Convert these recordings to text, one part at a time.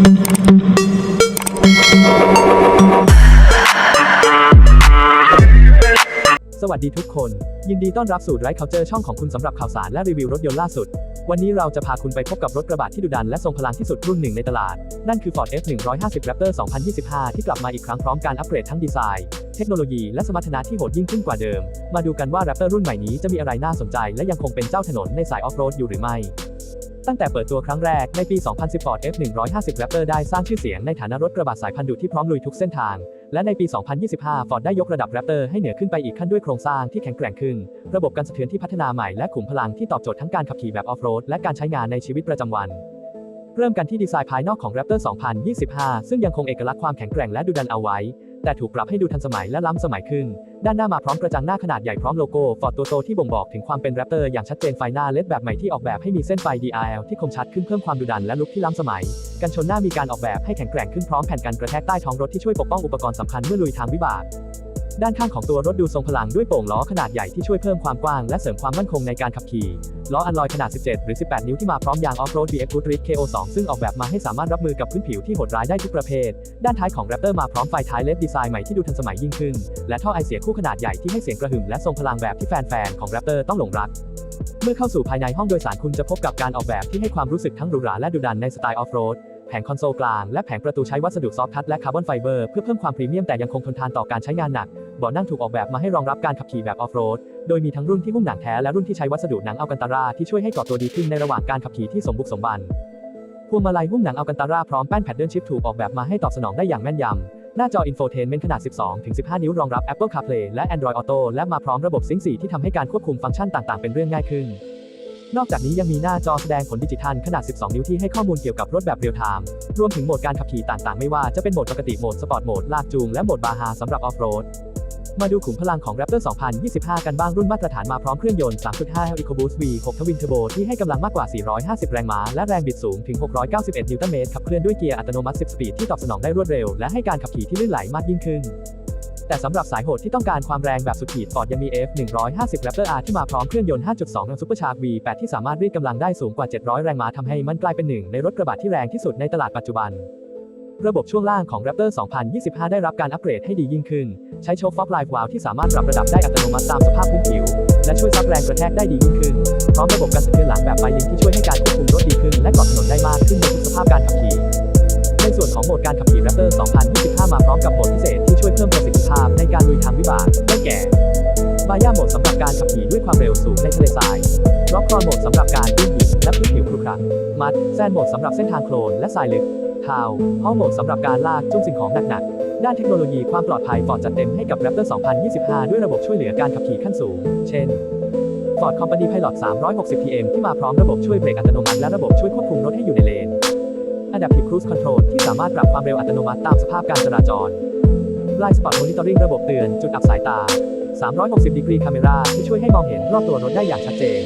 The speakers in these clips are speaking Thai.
สวัสดีทุกคน ยินดีต้อนรับสู่ไรเคาเจอร์ช่องของคุณสำหรับข่าวสารและรีวิวรถยนต์ล่าสุด วันนี้เราจะพาคุณไปพบกับรถกระบะที่ดุดันและทรงพลังที่สุดรุ่นหนึ่งในตลาด นั่นคือ Ford F150 Raptor 2025 ที่กลับมาอีกครั้งพร้อมการอัปเกรดทั้งดีไซน์ เทคโนโลยีและสมรรถนะที่โหดยิ่งขึ้นกว่าเดิม มาดูกันว่า Raptor รุ่นใหม่นี้จะมีอะไรน่าสนใจ และยังคงเป็นเจ้าถนนในสายออฟโรดอยู่หรือไม่ ตั้งแต่เปิดตัวครั้งแรกในปี 2010 Ford F150 Raptor ได้สร้างชื่อเสียงในฐานะรถกระบะสายพันธุ์ดุที่พร้อมลุยทุกเส้นทาง และในปี 2025 Ford ได้ยกระดับ Raptor ให้เหนือขึ้นไปอีกขั้นด้วยโครงสร้างที่แข็งแกร่งขึ้น ระบบการสะเทือนที่พัฒนาใหม่และขุมพลังที่ตอบโจทย์ทั้งการขับขี่แบบออฟโรดและการใช้งานในชีวิตประจำวัน เริ่มกันที่ดีไซน์ภายนอกของ Raptor 2025 ซึ่งยังคงเอกลักษณ์ความแข็งแกร่งและดุดันเอาไว้ แต่ถูกปรับให้ดูทันสมัยและล้ำสมัยขึ้น ด้านหน้ามาพร้อมกระจังหน้าขนาดใหญ่พร้อมโลโก้ Ford ตัวโตที่บ่งบอกถึงความเป็น Raptor อย่างชัดเจนไฟหน้าเลดแบบใหม่ที่ออกแบบให้มีเส้นไฟ DRL ที่คมชัดขึ้นเพิ่มความดุดันและลุคที่ล้ำสมัย กันชนหน้ามีการออกแบบให้แข็งแกร่งขึ้นพร้อมแผ่นกันกระแทกใต้ท้องรถที่ช่วยปกป้องอุปกรณ์สำคัญเมื่อลุยทางวิบากด้านข้างของตัวรถดูทรงพลังด้วยโป่งล้อขนาดใหญ่ที่ช่วยเพิ่มความกว้างและเสริมความมั่นคงในการขับขี่ ล้ออัลลอยขนาด 17 หรือ 18 นิ้วที่มาพร้อมยางออฟโรด BF Goodrich KO2 ซึ่งออกแบบมาให้สามารถรับมือกับพื้นผิวที่โหดร้ายได้ทุกประเภท ด้านท้ายของ Raptor มาพร้อมไฟท้ายเลดดีไซน์ใหม่ที่ดูทันสมัยยิ่งขึ้น และท่อไอเสียคู่ขนาดใหญ่ที่ให้เสียงกระหึ่มและทรงพลังแบบที่แฟนๆของ Raptor ต้องหลงรักเมื่อเข้าสู่ภายในห้องโดยสารคุณจะพบกับการออกแบบที่ให้ความรู้สึกทั้งหรูหราและดุดันในสไตล์ออฟโรดแผงคอนโซลกลางและแผงประตูใช้วัสดุซอฟท์ทัชและคาร์บอนไฟเบอร์เพื่อเพิ่มความพรีเมียมแต่ยังคงทนทานต่อการใช้งานหนัก เบาะนั่งถูกออกแบบมาให้รองรับการขับขี่แบบออฟโรด โดยมีทั้งรุ่นที่หุ้มหนังแท้และรุ่นที่ใช้วัสดุหนังอัลกันตาราที่ช่วยให้เกาะตัวดีขึ้นในระหว่างการขับขี่ที่สมบุกสมบันพวงมาลัยหุ้มหนังอัลกันตาราพร้อมแป้นแพดเดิลชิพถูกออกแบบมาให้ตอบสนองได้อย่างแม่นยำ หน้าจออินโฟเทนเมนต์ขนาด 12-15 นิ้วรองรับ Apple CarPlay และ Android Auto และมาพร้อมระบบซิงค์4ที่ทำให้การควบคุมฟังก์ชันต่างๆ เป็นเรื่องง่ายขึ้น นอกจากนี้ยังมีหน้าจอแสดงผลดิจิทัลขนาด 12 นิ้วที่ให้ข้อมูลเกี่ยวกับรถแบบเรียลไทม์ รวมถึงโหมดการขับขี่ต่างๆ ไม่ว่าจะเป็นโหมดปกติ โหมดสปอร์ต โหมดลากจูง และโหมดบาฮาสำหรับออฟโรด มาดูขุมพลังของ Raptor 2025 กันบ้างรุ่นมาตรฐานมาพร้อมเครื่องยนต์ 3.5 EcoBoost V6 ทวินเทอร์โบที่ให้กำลังมากกว่า 450 แรงม้า และแรงบิดสูงถึง 691 นิวตันเมตรขับเคลื่อนด้วยเกียร์อัตโนมัติ 10 สปีดที่ตอบสนองได้รวดเร็ว และให้การขับขี่ที่ลื่นไหลมากยิ่งขึ้น แต่สำหรับสายโหดที่ต้องการความแรงแบบสุดขีด Ford ยังมี F150 Raptor R ที่มาพร้อมเครื่องยนต์ 5.2แรงซุปเปอร์ชาร์จ V8 ที่สามารถรีดกำลังได้สูงกว่า 700 แรงม้าทำให้มันกลายเป็นหนึ่งในรถกระบะที่แรงที่สุดในตลาดปัจจุบัน ระบบช่วงล่างของ Raptor 2025 ได้รับการอัปเกรดให้ดียิ่งขึ้น ใช้โชคฟอกไลฟ์วาลที่สามารถปรับระดับได้อัตโนมัติตามสภาพพื้นผิว และช่วยซับแรงกระแทกได้ดียิ่งขึ้น พร้อมระบบการสะเทือนหลังแบบไบลิงที่ช่วยให้การควบคุมรถดีขึ้น และเกาะถนนได้มากขึ้นในทุกสภาพการขับขี่ ในส่วนของโหมดการขับขี่ Raptor 2025 มาพร้อมกับโหมดพิเศษที่ช่วยเพิ่มประสิทธิภาพในการลุยทางวิบากได้แก่บายาโหมดสำหรับการขับขี่ด้วยความเร็วสูงในทะเลทรายร็อกคอร์โหมดสำหรับการลื่นหินและพื้นผิวครุขระมัดแซนโหมดสำหรับเส้นทางโคลนและทรายลึก ทาวฮอลโหมดสำหรับการลากจุ้งสิ่งของหนักๆ ด้านเทคโนโลยีความปลอดภัย Ford จัดเต็มให้กับ Raptor 2025 ด้วยระบบช่วยเหลือการขับขี่ขั้นสูง เช่น Ford Company Pilot 360 PM ที่มาพร้อมระบบช่วยเบรกอัตโนมัติและระบบช่วยควบคุมรถให้อยู่ในเลน Adaptive Cruise Control ที่สามารถปรับความเร็วอัตโนมัติตามสภาพการจราจร Blind Spot Monitoring ระบบเตือนจุดอับสายตา 360ดีกรี Camera ที่ช่วยให้มองเห็นรอบตัวรถได้อย่างชัดเจน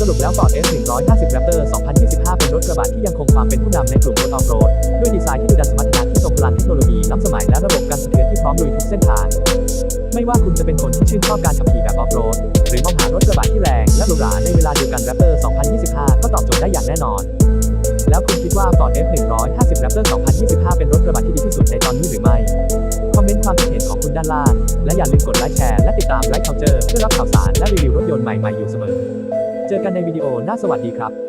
สรุปแล้ว Ford F150 Raptor 2025 เป็นรถกระบะที่ยังคงความเป็นผู้นำในกลุ่มรถออฟโรด ด้วยดีไซน์ที่ดูดันสมรรถนะที่ทรงพลังเทคโนโลยีล้ำสมัยและระบบการสะเทือนที่พร้อมลุยทุกเส้นทาง ไม่ว่าคุณจะเป็นคนที่ชื่นชอบการขับขี่แบบออฟโรด หรือมองหารถกระบะที่แรงและหรูหราในเวลาเดียวกัน Raptor 2025 ก็ตอบโจทย์ได้อย่างแน่นอน แล้วคุณคิดว่า Ford F150 Raptor 2025 เป็นรถกระบะที่ดีที่สุดในตอนนี้หรือไม่คอมเมนต์ความคิดเห็นของคุณด้านล่าง และอย่าลืมกดไลค์แชร์และติดตามไลค์เคาเจอร์เพื่อรับข่าวสารและรีวิวรถยนต์ใหม่ๆอยู่เสมอ เจอกันในวิดีโอหน้าสวัสดีครับ